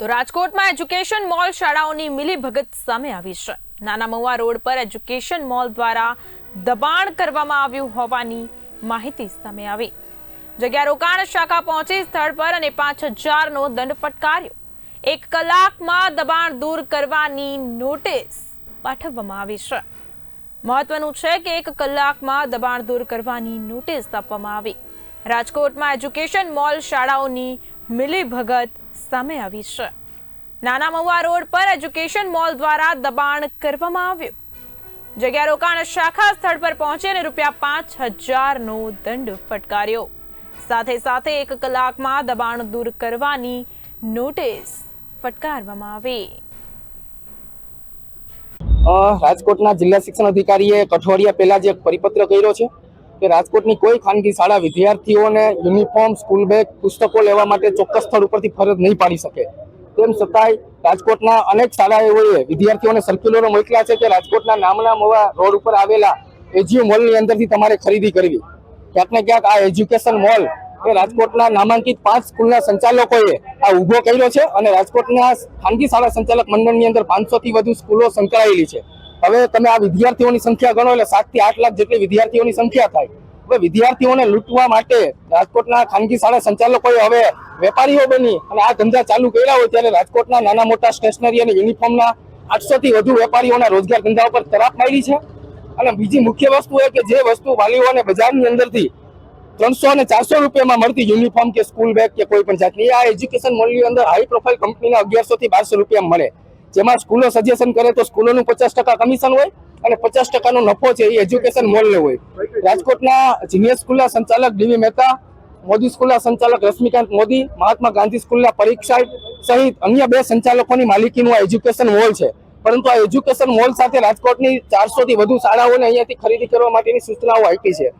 તો રાજકોટમાં education mall શાળાઓની મિલીભગત સામે આવી છે. નાના મહુવા રોડ પર એજ્યુકેશન મોલ દ્વારા દબાણ કરવામાં આવ્યું હોવાની માહિતી સામે આવી. જગ્યા રોકાણ શાખા પહોંચી સ્થળ પર અને પાંચ હજારનો દંડ ફટકાર્યો. એક કલાકમાં દબાણ દૂર કરવાની નોટિસ પાઠવવામાં આવી છે. મહત્વનું છે કે એક કલાકમાં દબાણ દૂર કરવાની નોટિસ આપવામાં આવી. રાજકોટમાં એજ્યુકેશન મોલ શાળાઓની મિલીભગત સામે આવી છે. નાના મહુવા રોડ પર એજ્યુકેશન મોલ દ્વારા દબાણ કરવામાં આવ્યું. જગ્યા રોકાણ શાખા સ્થળ પર પહોંચી રૂપિયા પાંચ હજારનો દંડ ફટકાર્યો. સાથે સાથે એક કલાકમાં દબાણ દૂર કરવાની નોટિસ ફટકારવામાં આવી. રાજકોટના જિલ્લા શિક્ષણ અધિકારીએ અઠવાડિયા પહેલા જે પરિપત્ર કર્યો છે. કે રાજકોટની કોઈ ખાનગી શાળા વિદ્યાર્થીઓને યુનિફોર્મ, સ્કૂલ બેગ, પુસ્તકો લેવા માટે ચોક્કસ સ્થળ ઉપરથી ફરજ નહીં પાડી શકે. તેમ છતાંય રાજકોટના અનેક શાળાઓએ વિદ્યાર્થીઓને સર્ક્યુલરો મોકલ્યા છે કે રાજકોટના નામના મવા રોડ ઉપર આવેલા એજીયુ મોલની અંદરથી તમારે ખરીદી કરવી. ક્યાંક ને ક્યાંક આ એજ્યુકેશન મોલ એ રાજકોટના નામાંકિત પાંચ સ્કૂલના સંચાલકોએ આ ઊભો કર્યો છે અને રાજકોટના ખાનગી શાળા સંચાલક મંડળની અંદર પાંચસો થી વધુ સ્કૂલો સંકળાયેલી છે. હવે તમે આ વિદ્યાર્થીઓની સંખ્યા ગણો એટલે સાતથી આઠ લાખ જેટલી વિદ્યાર્થીઓની સંખ્યા થાય. હવે વિદ્યાર્થીઓને લૂંટવા માટે રાજકોટના ખાનગી શાળા સંચાલકોએ હવે વેપારીઓ બની અને આ ધંધા ચાલુ કર્યા હોય ત્યારે રાજકોટના નાના મોટા સ્ટેશનરી અને યુનિફોર્મના આઠસો થી વધુ વેપારીઓના રોજગાર ધંધા ઉપર તરાપ મારી છે. અને બીજી મુખ્ય વસ્તુ એ કે જે વસ્તુ વાલીઓને બજારની અંદરથી ત્રણસો અને ચારસો રૂપિયામાં મળતી યુનિફોર્મ કે સ્કૂલ બેગ કે કોઈ પણ જાતની આ એજ્યુકેશન મોલની અંદર હાઈ પ્રોફાઇલ કંપનીના અગિયારસો થી બારસો રૂપિયા મળે. જેમાં સ્કૂલો સજેશન કરે તો સ્કૂલોનું પચાસ ટકા કમિશન હોય અને પચાસ ટકાનો નફો છે એ એજ્યુકેશન મોલને હોય. રાજકોટના જીનિયર સ્કૂલના સંચાલક ડીવી મહેતા, મોદી સ્કૂલના સંચાલક રશ્મિકાંત મોદી, મહાત્મા ગાંધી સ્કૂલના પરીક્ષા સહિત અન્ય બે સંચાલકોની માલિકીનું આ એજ્યુકેશન મોલ છે. પરંતુ આ એજ્યુકેશન મોલ સાથે રાજકોટની ચારસોથી વધુ શાળાઓને અહીંયાથી ખરીદી કરવા માટેની સૂચનાઓ આપી છે.